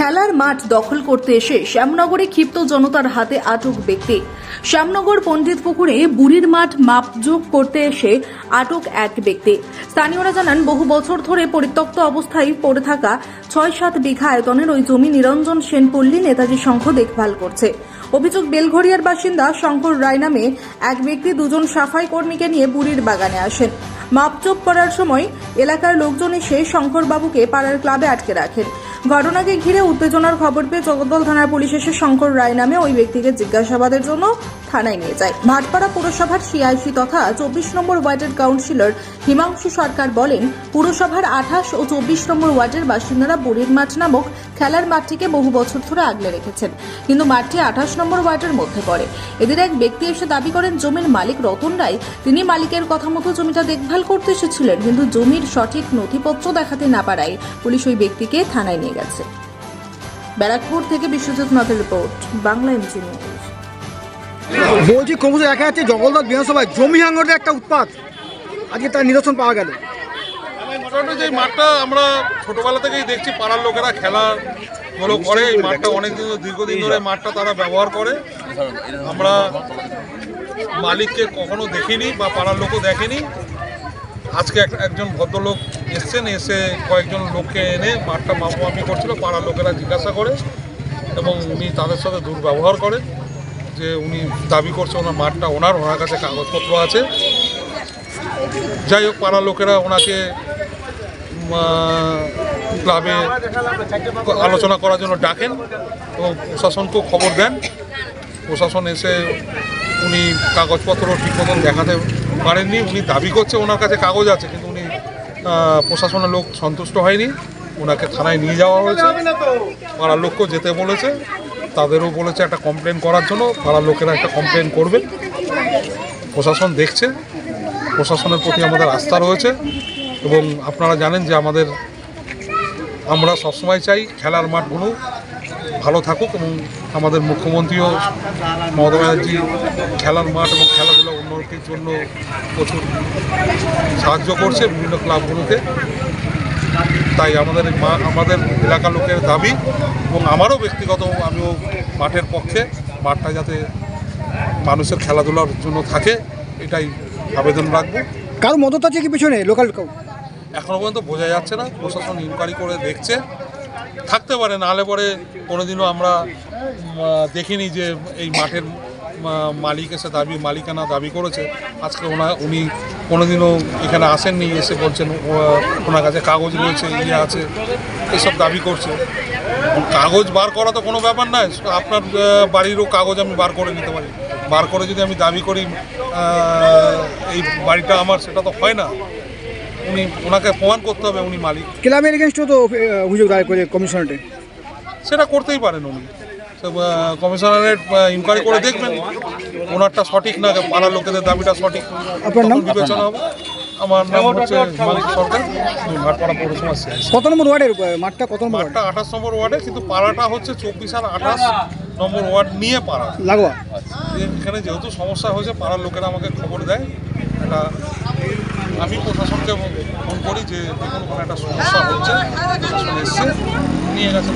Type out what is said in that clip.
খেলার মাঠ দখল করতে এসে শ্যামনগরে ক্ষিপ্ত জনতার হাতে আটক ব্যক্তি। শ্যামনগর পণ্ডিত পুকুরে বুড়ির মাঠ মাপযোগ করতে এসে আটক এক ব্যক্তি। স্থানীয়রা জানান, বহু বছর ধরে পরিত্যক্ত অবস্থায় পড়ে থাকা ছয় সাত বিঘা আয়তনের ওই জমি নিরঞ্জন সেনপল্লী নেতাজি সংঘ দেখভাল করছে। অভিযোগ বেলঘরিয়ার বাসিন্দা শঙ্কর রায় নামে এক ব্যক্তি দুজন সাফাই কর্মীকে নিয়ে বুড়ির বাগানে আসেন। মাপচোপ করার সময় এলাকার লোকজন এসে শঙ্করবাবুকে পাড়ার ক্লাবে আটকে রাখেন। ঘটনাকে ঘিরে উত্তেজনার খবর পেয়ে জগদ্দল থানার পুলিশ এসে শঙ্কর রায় নামে ওই ব্যক্তিকে জিজ্ঞাসাবাদের জন্য থানায় নিয়ে যায়। ভাটপাড়া পুরসভার সিআইসি তথা চব্বিশ নম্বর ওয়ার্ডের কাউন্সিলর হিমাংশু সরকার বলেন, পুরসভার আঠাশ ও চব্বিশ নম্বর ওয়ার্ডের বাসিন্দারা বুড়ির মাঠ নামক খেলার মাঠটিকে বহু বছর ধরে আগলে রেখেছেন। কিন্তু মাঠটি আঠাশ নম্বর ওয়ার্ডের মধ্যে পড়ে। এদের এক ব্যক্তি এসে দাবি করেন, জমির মালিক রতন রায়। তিনি মালিকের কথা মতো জমিটা দেখভাল করতে এসেছিলেন, কিন্তু জমির সঠিক নথিপত্র দেখাতে না পারায় পুলিশ ওই ব্যক্তিকে থানায় নিয়ে গেছে। ব্যারাকপুর থেকে বিশ্বজিৎ নাথের রিপোর্ট, বাংলা এমজি নিউজ। বলছি, ক্রমশ দেখা যাচ্ছে জগন্নাথ বিধানসভায় জমি হাঙ্গরের একটা উৎপাত। আজকে তার নিদর্শন পাওয়া গেল। মোটামুটি যে মাঠটা আমরা ছোটবেলা থেকেই দেখছি, পাড়ার লোকেরা খেলা গুলো করে। এই মাঠটা অনেক দিন দীর্ঘদিন ধরে মাঠটা তারা ব্যবহার করে। আমরা মালিককে কখনো দেখিনি বা পাড়ার লোকও দেখেনি। আজকে এক- একজন ভদ্রলোক এসছেন, এসে কয়েকজন লোককে এনে মাঠটা মাপামাপি করছিল, পাড়ার লোকেরা জিজ্ঞাসা করে এবং উনি তাদের সাথে দুর্ব্যবহার করে যে উনি দাবি করছে ওনার মাঠটা, ওনার ওনার কাছে কাগজপত্র আছে। যাই হোক পাড়ার লোকেরা ওনাকে ক্লাবে আলোচনা করার জন্য ডাকেন এবং প্রশাসনকেও খবর দেন। প্রশাসন এসে উনি কাগজপত্র ঠিক মতন দেখাতে পারেননি। উনি দাবি করছে ওনার কাছে কাগজ আছে, কিন্তু উনি প্রশাসনের লোক সন্তুষ্ট হয়নি। ওনাকে থানায় নিয়ে যাওয়া হয়েছে। পাড়ার লোককেও যেতে বলেছে। তাদেরও বলেছে একটা কমপ্লেন করার জন্য পাড়ার লোকেরা একটা কমপ্লেন করবে। প্রশাসন দেখছে, প্রশাসনের প্রতি আমাদের আস্থা রয়েছে এবং আপনারা জানেন যে আমাদের, আমরা সবসময় চাই খেলার মাঠগুলো ভালো থাকুক এবং আমাদের মুখ্যমন্ত্রীও মমতা ব্যানার্জি খেলার মাঠ এবং খেলাধুলা উন্নতির জন্য প্রচুর সাহায্য করছে বিভিন্ন ক্লাবগুলোকে তাই আমাদের আমাদের এলাকার লোকের দাবি এবং আমারও ব্যক্তিগত আমিও মাঠের পক্ষে মাঠটা যাতে মানুষের খেলাধুলার জন্য থাকে এটাই আবেদন রাখব। কারও মদত আছে কি পিছনে লোকাল এখনও পর্যন্ত বোঝা যাচ্ছে না প্রশাসন ইনকোয়ারি করে দেখছে। থাকতে পারে নাহলে পরে কোনোদিনও আমরা দেখিনি যে এই মাঠের মালিক এসে দাবি মালিকানা দাবি করেছে। আজকে ওনা উনি কোনোদিনও এখানে আসেননি এসে বলছেন ওনার কাছে কাগজ রয়েছে ইয়ে আছে এসব দাবি করছে। কাগজ বার করা তো কোনো ব্যাপার নয় আপনার বাড়িরও কাগজ আমি বার করে নিতে পারি। বার করে যদি আমি দাবি করি এই বাড়িটা আমার সেটা তো হয় না। উনি ওনাকে প্রমাণ করতে হবে উনি মালিক। ক্লাবের এগেনস্টও তো অভিযোগ দায়ের করে কমিশনারেটে সেটা করতেই পারেন উনি। কমিশনারের ইনকোয়ারি করে দেখবেন। ওনারটা সঠিক না পাড়ার লোকেদের দাবিটা সঠিক। বিবেচনা হবে। আমার নাম হচ্ছে হিমাংশু সরকার। ভাটপাড়া পৌরসভা কত নম্বর ওয়ার্ডের মাঠটা কত নম্বর মাঠটা আঠাশ নম্বর ওয়ার্ডে কিন্তু পাড়াটা হচ্ছে চব্বিশ আর আঠাশ নম্বর ওয়ার্ড নিয়ে পাড়া। লাগোয়া? এখানে যেহেতু সমস্যা হয়েছে পাড়ার লোকেরা আমাকে খবর দেয়। এটা আমি প্রশাসনকে ফোন করি যে দেখুন ওখানে একটা সমস্যা হচ্ছে। প্রশাসন এসছে নিয়ে গেছে।